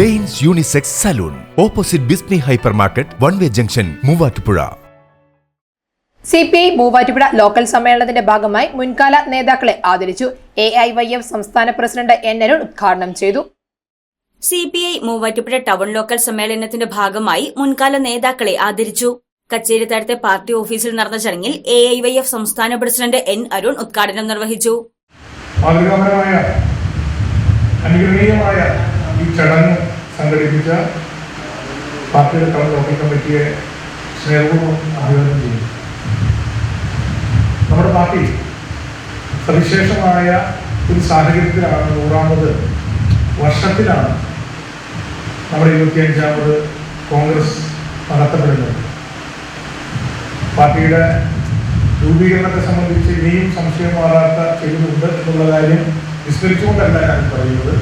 Danes unisex salon. Opposite Bismi hyper market one way junction Muvattupuzha. C P I Muvattupuzha local സമ്മേളനത്തിന്റെ ഭാഗമായി മുൻകാല നേതാക്കളെ ആദരിച്ചു. A I Y F സംസ്ഥാന president N Arun ഉദ്ഘാടനം ചെയ്തു. C P I Muvattupuzha town local സമ്മേളനത്തിന്റെ ഭാഗമായി മുൻകാല നേതാക്കളെ ആദരിച്ചു. കച്ചേരിത്താഴത്തെ പാർട്ടി ഓഫീസിൽ നടന്ന ചടങ്ങിൽ എ ഐ വൈ എഫ് സംസ്ഥാന പ്രസിഡന്റ് എൻ അരുൺ ഉദ്ഘാടനം നിർവഹിച്ചു. അനുകരണീയമായ ഈ ചടങ്ങ് സംഘടിപ്പിച്ച പാർട്ടിയുടെ ടൗൺ ലോക്കൽ കമ്മിറ്റിയെ സ്നേഹപൂർവം അഭിവാദ്യം ചെയ്യുന്നു. നമ്മുടെ പാർട്ടി സവിശേഷമായ ഒരു സാഹചര്യത്തിലാണ് നൂറാമത് വർഷത്തിലാണ് നമ്മുടെ ഇരുപത്തിയഞ്ചാമത് കോൺഗ്രസ് നടത്തപ്പെടുന്നത്. പാർട്ടിയുടെ രൂപീകരണത്തെ സംബന്ധിച്ച് ഇനിയും സംശയം മാറാത്ത ചെയ്യുന്നുണ്ട് എന്നുള്ള കാര്യം വിസ്മരിച്ചുകൊണ്ടല്ല ഞാൻ പറയുന്നത്.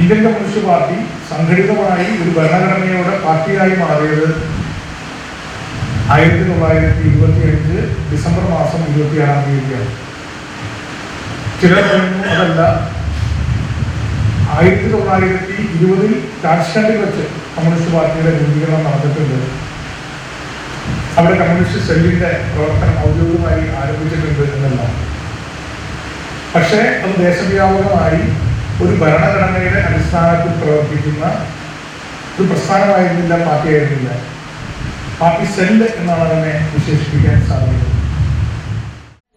ഇന്ത്യൻ കമ്മ്യൂണിസ്റ്റ് പാർട്ടി സംഘടിതമായി ഒരു ഭരണഘടനയുടെ പാർട്ടിയായി മാറിയത് ആയിരത്തി തൊള്ളായിരത്തി ഇരുപത്തി അഞ്ച് ഡിസംബർ മാസം ഇരുപത്തിയാറാം തീയതിയാണ്. ചിലർ പറയുന്നു അതല്ല. ആയിരത്തി തൊള്ളായിരത്തി ഇരുപതിൽ താഷ്കണ്ടിൽ വെച്ച് കമ്മ്യൂണിസ്റ്റ് പാർട്ടിയുടെ രൂപീകരണം നടന്നിട്ടുണ്ട്. അവിടെ കമ്മ്യൂണിസ്റ്റ് സെല്ലിന്റെ പ്രവർത്തനം ഔദ്യോഗികമായി ആരംഭിച്ചിട്ടുണ്ട് എന്നല്ല. പക്ഷേ അത് ദേശവ്യാപകമായി ഒരു ഭരണഘടനയുടെ അടിസ്ഥാനത്തിൽ പ്രവർത്തിക്കുന്ന ഒരു പ്രസ്ഥാനമായിരുന്നില്ല പാർട്ടിയായിരുന്നില്ല. പാർട്ടി സെല്ല് എന്നാണ് അതിനെ വിശേഷിപ്പിക്കാൻ സാധിക്കുന്നത്.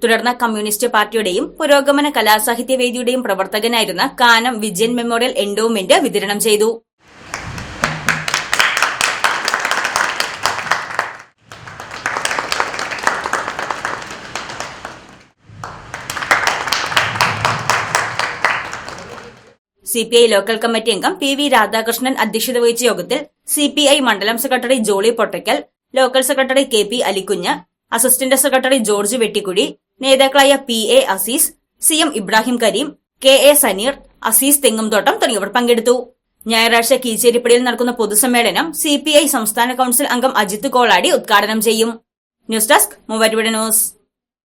തുടർന്ന് കമ്മ്യൂണിസ്റ്റ് പാർട്ടിയുടെയും പുരോഗമന കലാസാഹിത്യ വേദിയുടെയും പ്രവർത്തകനായിരുന്ന കാനം വിജയൻ മെമ്മോറിയൽ എൻഡോമെന്റ് വിതരണം ചെയ്തു. C P I local committee അംഗം പി വി രാധാകൃഷ്ണൻ അധ്യക്ഷത വഹിച്ച യോഗത്തിൽ സി പി ഐ മണ്ഡലം secretary Jolly Pottakkal local secretary K P Alikunju assistant secretary George Vettikkudi നേതാക്കളായ P A Azeez C M Ibrahim Kareem K A Saneer Azeez Thengumthottam തുടങ്ങിയവർ പങ്കെടുത്തു. ഞായറാഴ്ച കീച്ചേരിപ്പടിയിൽ നടക്കുന്ന പൊതുസമ്മേളനം സി സംസ്ഥാന കൌൺസിൽ അംഗം അജിത് കോളാടി ഉദ്ഘാടനം ചെയ്യും. News desk Muvattupuzha news.